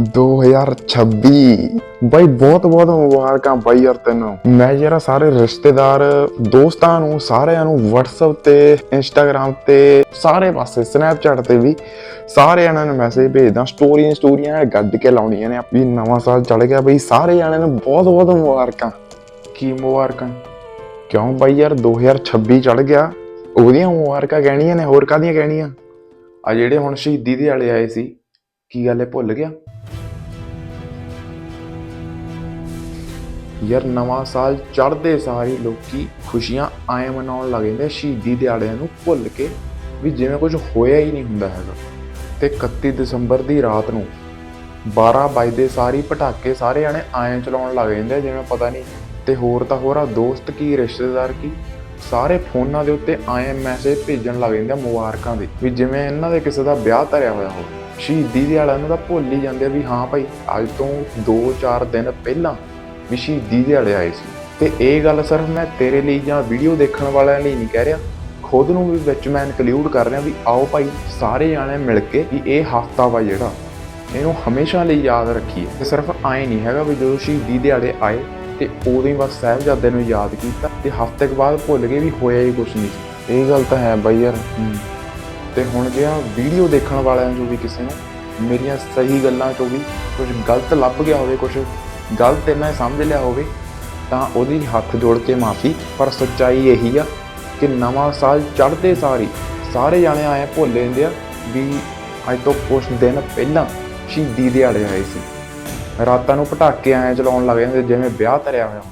2026 ਬਾਈ ਬਹੁਤ ਬਹੁਤ ਮੁਬਾਰਕਾਂ ਬਾਈ ਯਾਰ ਤੈਨੂੰ। ਮੈਂ ਯਾਰ ਸਾਰੇ ਰਿਸ਼ਤੇਦਾਰ ਦੋਸਤਾਂ ਨੂੰ ਸਾਰਿਆਂ ਨੂੰ WhatsApp ਤੇ Instagram ਤੇ ਸਾਰੇ ਪਾਸੇ Snapchat ਤੇ ਵੀ ਸਾਰੇ ਜਣਿਆਂ ਨੂੰ ਮੈਸੇਜ ਭੇਜਦਾ। ਸਟੋਰੀਆਂ ਸਟੋਰੀਆਂ ਗੱਡ ਕੇ ਲਾਉਣੀਆਂ ਨੇ। ਵੀ ਨਵਾਂ ਸਾਲ ਚੜ ਗਿਆ ਬਈ। ਸਾਰੇ ਜਣਿਆਂ ਨੂੰ ਬਹੁਤ ਬਹੁਤ ਮੁਬਾਰਕਾਂ। ਕੀ ਮੁਬਾਰਕਾਂ? ਕਿਉਂ ਬਾਈ ਯਾਰ? 2026 ਚੜ ਗਿਆ। ਉਹਦੀਆਂ ਮੁਬਾਰਕਾਂ ਕਹਿਣੀਆਂ ਨੇ। ਹੋਰ ਕਾਦੀਆਂ ਕਹਿਣੀਆਂ? ਆ ਜਿਹੜੇ ਹੁਣ ਸ਼ਹੀਦੀ ਦੇ ਵਾਲੇ ਆਏ ਸੀ ਕੀ ਗੱਲ ਹੈ ਭੁੱਲ ਗਿਆ? ਯਾਰ ਨਵਾਂ ਸਾਲ ਚੜ੍ਹਦੇ ਸਾਰੇ ਲੋਕੀ ਖੁਸ਼ੀਆਂ ਆਏ ਮਨਾਉਣ ਲੱਗ ਜਾਂਦੇ ਆ, ਸ਼ਹੀਦੀ ਦਿਹਾੜਿਆਂ ਨੂੰ ਭੁੱਲ ਕੇ ਵੀ ਜਿਵੇਂ ਕੁਝ ਹੋਇਆ ਹੀ ਨਹੀਂ ਹੁੰਦਾ ਹੈਗਾ। ਤੇ 31 ਦਸੰਬਰ ਦੀ ਰਾਤ ਨੂੰ 12 ਵਜੇ ਸਾਰੀ ਪਟਾਕੇ ਸਾਰੇ ਜਾਣੇ ਆਏ ਚਲਾਉਣ ਲੱਗ ਜਾਂਦੇ ਜਿਵੇਂ ਪਤਾ ਨਹੀਂ ਤੇ ਹੋਰ ਤਾਂ ਹੋਰ ਆ ਦੋਸਤ ਕੀ, ਰਿਸ਼ਤੇਦਾਰ ਕੀ, ਸਾਰੇ ਫੋਨਾਂ ਦੇ ਉੱਤੇ ਆਏ ਮੈਸੇਜ ਭੇਜਣ ਲੱਗ ਜਾਂਦੇ ਆ ਮੁਬਾਰਕਾਂ ਦੇ, ਵੀ ਜਿਵੇਂ ਇਹਨਾਂ ਦੇ ਕਿਸੇ ਦਾ ਵਿਆਹ ਧਰਿਆ ਹੋਇਆ ਹੋਵੇ। ਸ਼ਹੀਦੀ ਦਿਹਾੜਾ ਨੂੰ ਤਾਂ ਭੁੱਲ ਹੀ ਜਾਂਦੇ ਆ ਵੀ ਹਾਂ ਭਾਈ, ਅੱਜ ਤੋਂ 2-4 ਦਿਨ ਪਹਿਲਾਂ ਵੀ ਸ਼ਹੀਦੀ ਦਿਹਾੜੇ ਆਏ ਸੀ। ਤੇ ਇਹ ਗੱਲ ਸਿਰਫ ਮੈਂ ਤੇਰੇ ਲਈ ਜਾਂ ਵੀਡੀਓ ਦੇਖਣ ਵਾਲਿਆਂ ਲਈ ਨਹੀਂ ਕਹਿ ਰਿਹਾ। ਖੁਦ ਨੂੰ ਵੀ ਵਿੱਚ ਮੈਂ ਇਨਕਲੂਡ ਕਰ ਰਿਹਾ ਵੀ ਆਓ ਭਾਈ ਸਾਰੇ ਜਾਣੇ ਮਿਲ ਕੇ ਵੀ ਇਹ ਹਫਤਾ ਵਾ ਜਿਹੜਾ ਇਹਨੂੰ ਹਮੇਸ਼ਾ ਲਈ ਯਾਦ ਰੱਖੀਏ। ਤੇ ਸਿਰਫ ਆਏ ਨਹੀਂ ਹੈਗਾ ਵੀ ਜਦੋਂ ਸ਼ਹੀਦੀ ਦਿਹਾੜੇ ਆਏ ਤੇ ਉਦੋਂ ਹੀ ਬਸ ਸਾਹਿਬਜ਼ਾਦੇ ਨੂੰ ਯਾਦ ਕੀਤਾ ਤੇ ਹਫ਼ਤੇ ਕੁ ਬਾਅਦ ਭੁੱਲ ਗਏ ਵੀ ਹੋਇਆ ਹੀ ਕੁਝ ਨਹੀਂ ਸੀ। ਇਹ ਗੱਲ ਤਾਂ ਹੈ ਬਾਈ ਯਾਰ। ਤੇ ਹੁਣ ਜੇ ਆ ਵੀਡੀਓ ਦੇਖਣ ਵਾਲਿਆਂ ਚੋਂ ਵੀ ਕਿਸੇ ਨੂੰ ਮੇਰੀਆਂ ਸਹੀ ਗੱਲਾਂ ਚੋਂ ਵੀ ਕੁਝ ਗਲਤ ਲੱਭ ਗਿਆ ਹੋਵੇ ਕੁਝ ਗਲਤ ਇਹਨਾਂ ਨੇ ਸਮਝ ਲਿਆ ਹੋਵੇ, ਤਾਂ ਉਹਦੀ ਹੱਥ ਜੋੜ ਕੇ ਮਾਫੀ, ਪਰ ਸੱਚਾਈ ਇਹੀ ਆ ਕਿ ਨਵਾਂ ਸਾਲ ਚੜ੍ਹਦੇ ਸਾਰੀ ਸਾਰੇ ਜਾਣੇ ਆਏ ਭੁੱਲ ਜਾਂਦੇ ਆ ਵੀ ਅੱਜ ਤੋਂ ਕੁਝ ਦਿਨ ਪਹਿਲਾਂ ਸ਼ਹੀਦੀ ਦਿਹਾੜੇ ਆਏ ਸੀ। ਰਾਤਾਂ ਨੂੰ ਪਟਾਕੇ ਆਏ ਚਲਾਉਣ ਲੱਗ ਜਾਂਦੇ, ਜਿਵੇਂ ਵਿਆਹ ਤਰਿਆ ਹੋਇਆ